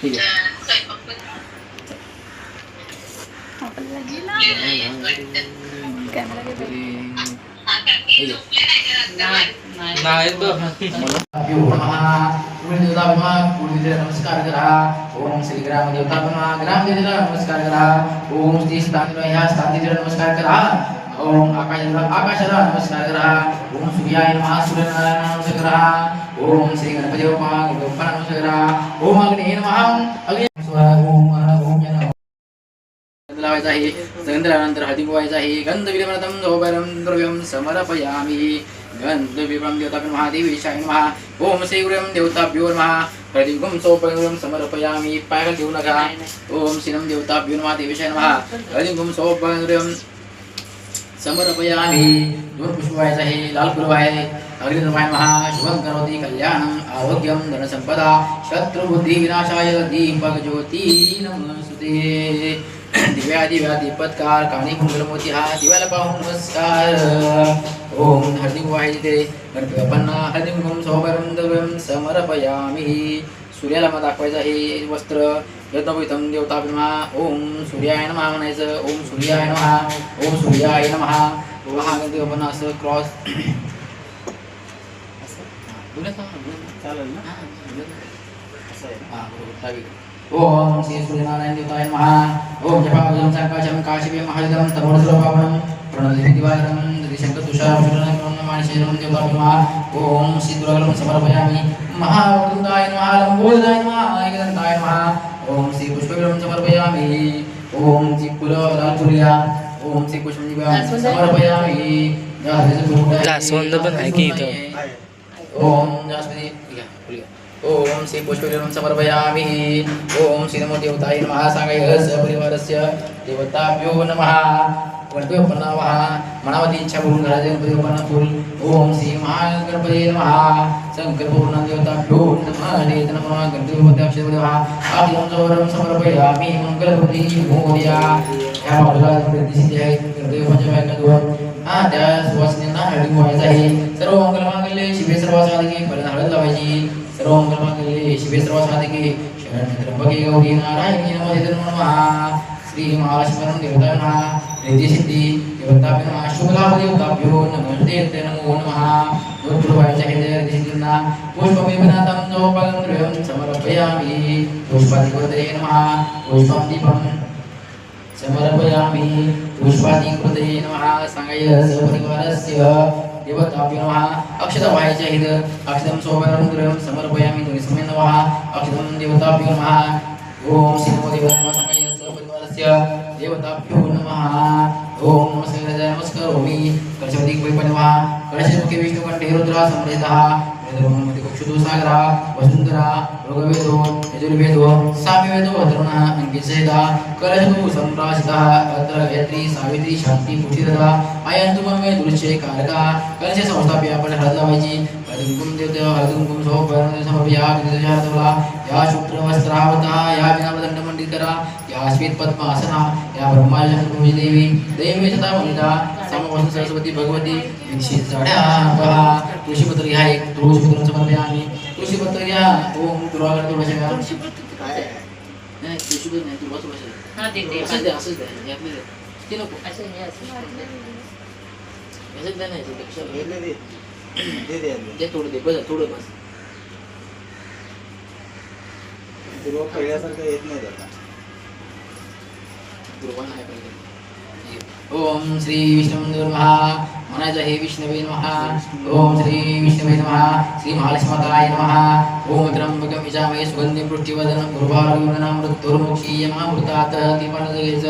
ठीक नमस्कार करा ओम श्री ग्राम देवता ग्राम देवतेला नमस्कार करा ओम श्री स्थान ह्या स्थान नमस्कार करा ओम आकाशाला आकाशाला नमस्कार करा ओम सूर्याय नमः सूर्यनारायण नमस्कार करा ओम श्री गणपती बाप्पा गणपती नमस्कार करा ओम अग्नी नमः। अग्नी ओम ओम गंध लावायचा आहे गंध लावल्यानंतर हळदी आहे गंध द्रव्यम समर्पयामी। गंध देवताभ्यो नमः। ओम श्री गुरुम देवताभ्यो नमः। हळदीकुम सोपयुरम समर्पयामी। पायाला घेऊ नका ओम श्रीनम देवताभ्यो नमः नमः। समर्पयामी दोन पुष्प आहे लाल फुलं आहे अग्निर्माय महा शुभं करोति कल्याण आरोग्यं धनसंपदा शत्रुबुद्धी विनाशाय दीपक ज्योती नमस्ते दिव्या दिव्या दीपत्कार काणी कुंडलमोती हा दिव्याला पाहून नमस्कार ओम हळदी वाहिते गणपन्ना तिथे सौभरम समर्पयामी। सूर्याला मग दाखवायचं आहे वस्त्र यज्ञोपितम देवताभिमा ओम सूर्याय नमः म्हणायचं ओम सूर्याय नमः। ओम सूर्याय नमः। हा गणपती असं क्रॉस। चालेल ना बरोबर, ओम श्री सूर्यनारायण देवताय नमः। ओम जपावजं संकाशं काशिवे महाजनं तमोरसुरपावनं प्रणोदिति दिवाकरं ददिशंक तुषारं ओम श्री दुर्गलं समर्पयामि। महावृन्दाय नमः लंबोदराय नमः एकदन्ताय नमः। ओम श्री पुष्पगलं समर्पयामि. ओम श्री लालपुरिया ओम श्री पुष्पजीवा समर्पयामि. जास्वंद पण आहे की इथं? ओम. ओम श्री पुष्पगिरं समर्पयामि. ओम श्री नमो. देवताय नमः सांगाय सपरिवारस्य देवताभ्यो नमः. गणपती बाप्पांना नमः मनावती इच्छा करून घराचे गणपती बाप्पांना फुल ओम श्री महागणपती नमः संकल्प पूर्ण देवता देवताभ्यो नमः नेत नमः गणपती बाप्पा अक्षर नमः आदिम जवरम समर्पयामि मंगलपती मोर्या या बाजूला दिसते आहे गणपती बाप्पाच्या बायका दोन हा त्या सुवासिनींना हळदी व्हायचं आहे। सर्व मंगल मागले शिवे सर्व साधके पहिल्यांदा हळद लावायची। सर्व मंगल मागले शिवे सर्व साधके शरण त्र्यंबके गौरी नारायणी नमोदित नमः। श्री महालक्ष्मी देवता नमः रिद्धी सिद्धी देवताभ्यो नमः। शुभ लाभ देवताभ्यो नमस्ते ते नमो नमः। दोन पुरवायच्या आहे त्या रिद्धी सिद्धींना पुष्पमेवनाथं जोपलं द्रव्यं समर्पयामि। पुष्पादिकोदरे नमः। पुष्पं दीपं समर्पयामि। पुष्पादिकृते नमः। सांगाय सपरिवारस्य देवताभ्यो नमः। अक्षतं वाहायचे आहेत अक्षतं सोमवारं गृहं देवताभ्यो नमः। नमस्कार। नमस्कारोमि कलशवती नमः कलशमुखे विष्णुकण्ठे समृद्धः वसुंधरा रोगवेदो यजुर्वेदो सामवेदो अधर्वणः कलशतु सम्प्रासितः अत्र गायत्री सावित्री शांती पुठीरथा अयंतु ममे कारका संस्थाप्य आपण हळद लावायची देवते हळदकुंकुम सोपरण या शुक्र या विनामदंड करा या श्वेत पद्मासना या ब्रह्माजन देवी देवी सदा समवसन सरस्वती भगवती दीक्षित साड्या पहा तुळशीपत्र घ्या एक तुळशीपत्र समर्पयामि तुळशीपत्र घ्या ओम दुर्वागड तुळशी घ्या. नाही तुळशीपत्र नाही तुळस तुळस हा देते असंच द्या असंच द्या हे आपलं द्या. ते नको असं हे असं असंच द्या नाही ते कशाला? हे दे, दे. दे, दे, दे. ते थोडं दे बस थोडं बस पहिल्यासारखं येत नाही त्याला ओम श्री विष्णू नमः म्हणायचं हे विष्णवे नमः ओम श्री विष्णवे नमः श्री महालक्ष्मताय नमः ओम त्र्यंबकं यजामहे सुगंधी पुष्टिवदनं पूर्वारुणना मृत्युर्मुक्षीयमामृतात् दीपानजगेच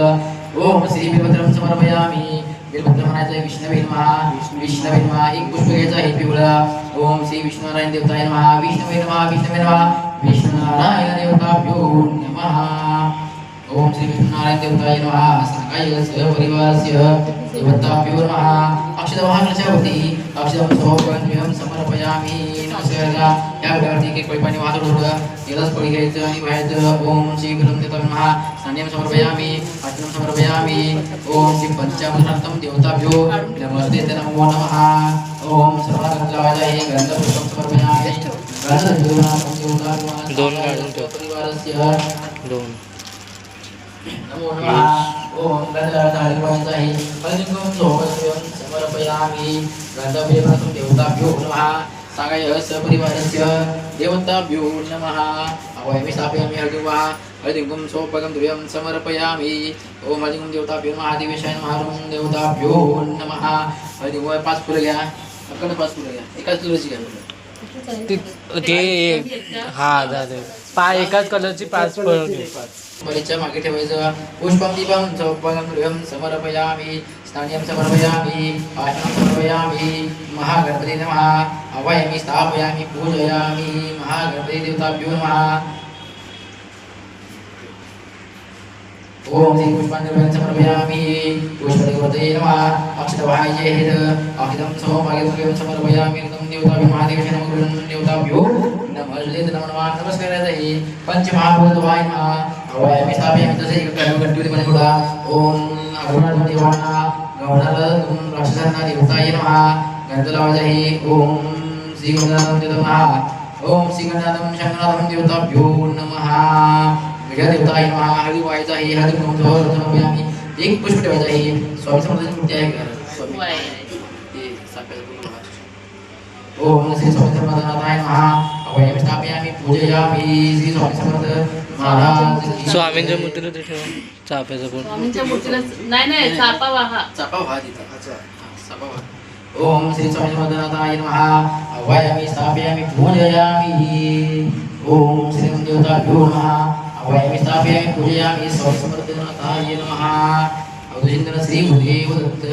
ओम श्री बिल्वत्रं समर्पयामि. बिल्वत्र म्हणायचं विष्णवे नमः. विष्णवे नमः एक पुष्प घ्यायचं आहे पिवळं. ओम श्री विष्णुनारायण देवताय नमः. विष्णवे नमः विष्णवे नमः. विष्णुनारायण देवताभ्यो नमः. ओम श्री विष्णुनारायण देवताय नमः सकाय सहपरिवारस्य देवताभ्यो नमः अक्षतमहाकलशावती अक्षतं सोपन्यं समर्पयामि नमस्कार या घडावरती एक एक पाणी वाहतो थोडं यालाच पळी घ्यायचं आणि व्हायचं ओम श्री गुरुम देवता नमः सान्यं समर्पयामि अर्चनं समर्पयामि ओम श्री पंचामृतान्तं देवताभ्यो नमस्ते ते नमो नमः ओम सर्वांगतलावाय गंधपुष्पं समर्पयामि दोन काढून ठेव. परिवारस्य दोन नमो नमः ओम गणराधारिवांसाहि पलिंगं समर्पयामि गंधप्रेमसं देवताभ्यो नमः सागाय सपरिवारस्य देवताभ्यो नमः अवयमि स्थापयामि हरिवा हरिदिङ्गं सोपगं द्रव्यं समर्पयामि ओम हरिदिङ्गं देवताभ्यो नमः दिवेशाय नमः ओम देवताभ्यो नमः हरिदिंग पाच फुलं घ्या अक्कड पाच फुलं घ्या एकाच तुळशी घ्या ते हा झालं पा एकाच कलरची पाच फळं घे. बळीच्या मागे ठेवायचं. पुष्पम दीपम चौपगं गृहं समर्पयामि स्थानीयं समर्पयामि पाशनं समर्पयामि महागणपती नमः. अवयमि स्थापयामी पूजयामी महागणपती देवताभ्यो नमः. ओम श्री पुष्पांजलिं समर्पयामि पुष्पदेवते नमः. अक्षतवाह्ये हित अक्षतं सोमभाग्यं समर्पयामि ऋतं देवताभि महादेवेश नमः गुरुं देवताभ्यो नमः. नमो. नमः नमस्काराय पंचमहाभूतवाय नमः अवयमि स्थापयामि तसे पण थोडा ओम अरुणात्म देवाना गवणाला राक्षसांना देवताय नमः गणपतीलावाजाही ओम श्री गणनाथं देवता ओम गणनाथं शंकरनाथं देवताभ्यो नमः नमः एक पुष्प ठेवायचं आहे स्वामी समर्थांची मूर्ती आहे ओम श्री स्वामी समर्थनाथाय नमः अवयम स्थापयामि पूजयामि श्री स्वामी समर्थ. महाराज स्वामींच्या मूर्तीला ते ठेव. स्वामींच्या मूर्तीला नाही नाही चापा वाहा चापा व्हा तिथं. अच्छा. हा, चापा व्हा. ओम श्री स्वामी समर्थनाथाय नमः. अवयमि स्थापयामि पूजयामि. ओम श्री देवताभ्यो नमः. अवयमि स्थापयामि पूजयामि. नमः. श्री गुरुदेव दत्त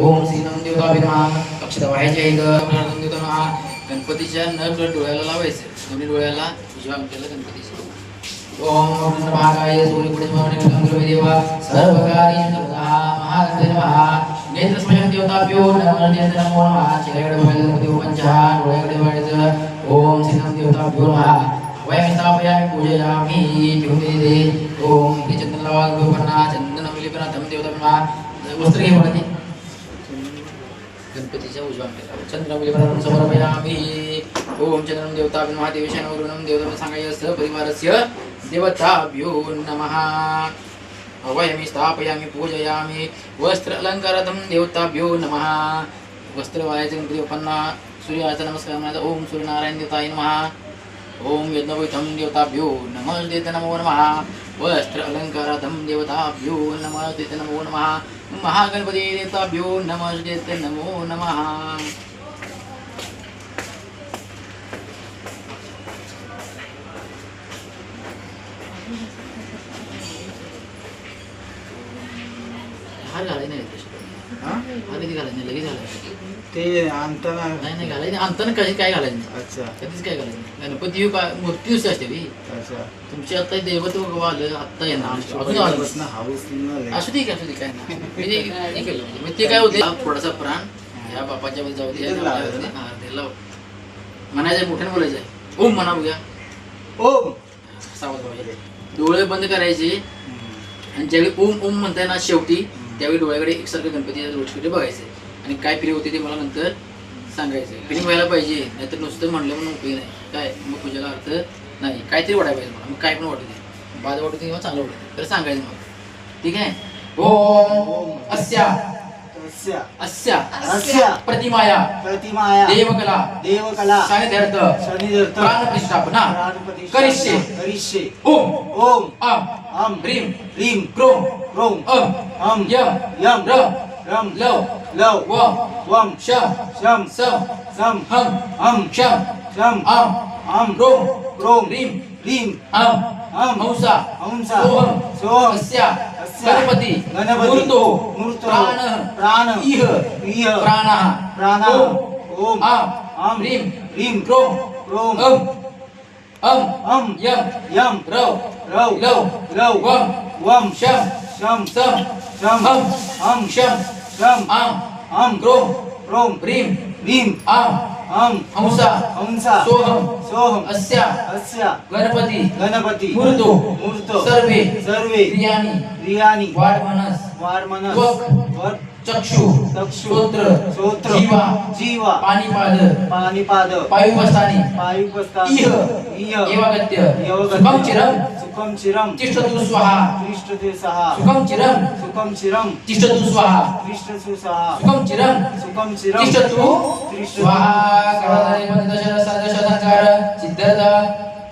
ओम श्री नमः. नम. गणपतीच्या नर डोळ्याला लावायचं. दोन्ही डोळ्याला उजव्या अंगठ्याला गणपतीच्या. ओम महाकाय सूर्यकुटे देवा सर्वकारी महागणपती नमः नेत्र स्मशन देवताभ्यो नमः नेत्र नमो नमः। चिरगड बघायचं देव पंचहा डोळ्याकडे बघायचं ओम श्रीनम देवताभ्यो नमः। वयं स्थापयामि पूजयामि ठेवून दे ओम इथे चंदन लावा गोपन्ना चंदन मिलिपना धम देवता नमः। वस्त्र घे बघा ते गणपतीच्या उजव्या अंगाला चंद्रमुलीपनं समर्पयामि। ओम चंद्रं देवताभ्यो नमः। देवेशाय नमः गुरुनं देवताभ्यो सांगाय परिवारस्य देवताभ्यो नमः। अवयमि स्थापयामि पूजयामि वस्त्र अलङ्कारार्थं देवताभ्यो नमः। वस्त्र वायाचं सूर्याच सूर्याचा नमस्कार म्हणायचा ओम सूर्यनारायण देवताय नमः। ओम यज्ञवैथं देवताभ्यो नमः देत नमो नमः। वस्त्र अलङ्कारार्थं देवताभ्यो नमः देत नमो नमः। महागणपती देवताभ्यो नमः देत नमो नमः। हार घालायचं नाही? हार कधी घालायचं नाही लगेच घालायचं ते आणताना नाही. नाही घालायचं अंतानं कधी काय घालायचं नाही. अच्छा. कधीच काय घालायचं नाही. गणपती ही काय मूर्ती असते ती. अच्छा. तुमची आता दैवत आलं आत्ता येणार. अजून आलं. पहिल्यापासून हाऊस नाही असू दे असू दे काय नाही. मी ते- हे केलं. मग ते काय होते? थोडासा प्राण ह्या बापाच्या मध्ये जाऊ दे? हा, ते लाव. म्हणायचं मोठ्याने बोलायचं ओम म्हणा बघूया ओम. सावध डोळे बंद करायचे. आणि ज्यावेळी ओम ओम म्हणताय ना शेवटी त्यावेळी डोळ्याकडे एकसारखं गणपतीच्या दृष्टीकडे बघायचे. आणि काय फिरी होते ते मला नंतर सांगायचं. फिलिंग व्हायला पाहिजे नाहीतर नुसतं म्हणलं म्हणून उपयोग नाही. काय? मग पूजेला अर्थ नाही. काहीतरी वाटायला पाहिजे मला. मग काय पण वाटू दे. बाद वाटू दे किंवा चांगलं वाटू तर सांगायचं मला. ठीक आहे? ओम अस्या. अस्या। अस्या। प्रतिमाया। प्रतिमाया। देवकला। देवकला। सानिध्यर्थ शनिदर्थ प्राणप्रतिष्ठापना। प्राणप्रतिष्ठा करिष्ये। करिष्ये। ओम ओम अम अम ह्रीं। ह्रीं। क्रोम क्रोम अम अम यम यम रम रम लव लव वम वम शम शम सम सम हम हम शम शम अम अम रोम रोम ह्रीं। ह्रीं। अम अम हंसा। हंसा। सोहम सोहम अस्या। गणपती मूर्तो प्राण प्राण इह इह प्राणः प्राणः ओम ओम अम अम ह्रीं ह्रीं क्रोम क्रोम अम अम अम यम यम रव रव लव लव वम वम शम शम सम शम हम हम शम शम आम अम क्रोम क्रोम ह्रीं ह्रीं आम अम हंसा हंसा सोहम सोहम अस्या अस्या गणपती गणपती मूर्तो मूर्तो सर्वे सर्वे क्रियाणी प्रियानी वाढ मनस वारमनस त्वक वर चक्षु श्रोत्र श्रोत्र जीवा जीवा पाणीपाद पाणीपाद पायुपस्थानी पायुपस्थानी इह एवागत्य सुखम चिरम सुखम चिरम तिष्ठतु स्वाहा तिष्ठते सहा सुखम चिरम सुखम चिरम तिष्ठतु स्वाहा तिष्ठतु स्वाहा सुखम चिरम सुखम चिरम तिष्ठतु स्वाहा करणे मंदशर सदशसंकार सिद्धता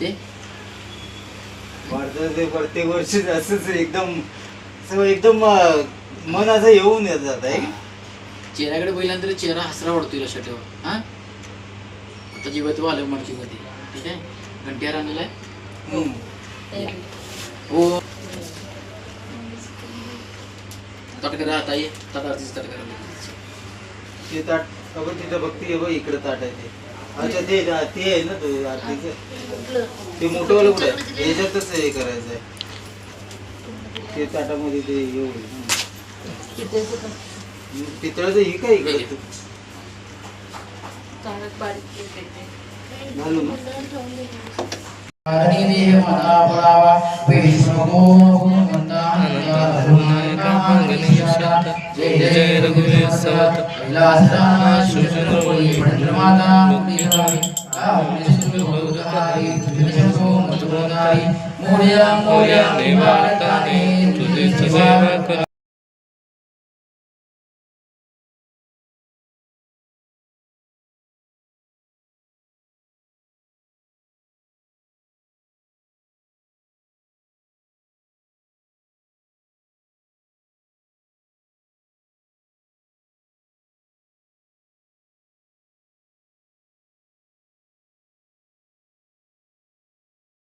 वाटते वाढतं ते प्रत्येक वर्षी असंच एकदम असं एकदम अं, मन असं येऊन येत जात आहे चेहऱ्याकडे बघितल्यानंतर चेहरा हसरा वाटतोय लक्षात ठेवा हा? आता जीवत्व आलं मडकीमध्ये ठीक आहे? घंटियार आणलेला आहे? हम्म. हो. तटकरा आता ये. तटकरा ते ताट अगं तिथं भक्ती आहे बघ इकडं ताट आहे ते. अच्छा ते ते आहे ना तो ते मोठं वालं कुठे याच्यातच हे करायचं आहे. ते ताटामध्ये ते हे होईल पितळाचं ही काय इकडं घालू ना. दिले सत विलासना सुजनो वै भंडमाना मुक्तिरामी आवनिस्तु भवदाई तुझो मतुनाई मोर्या मोर्या निवारताने तुझे सेवा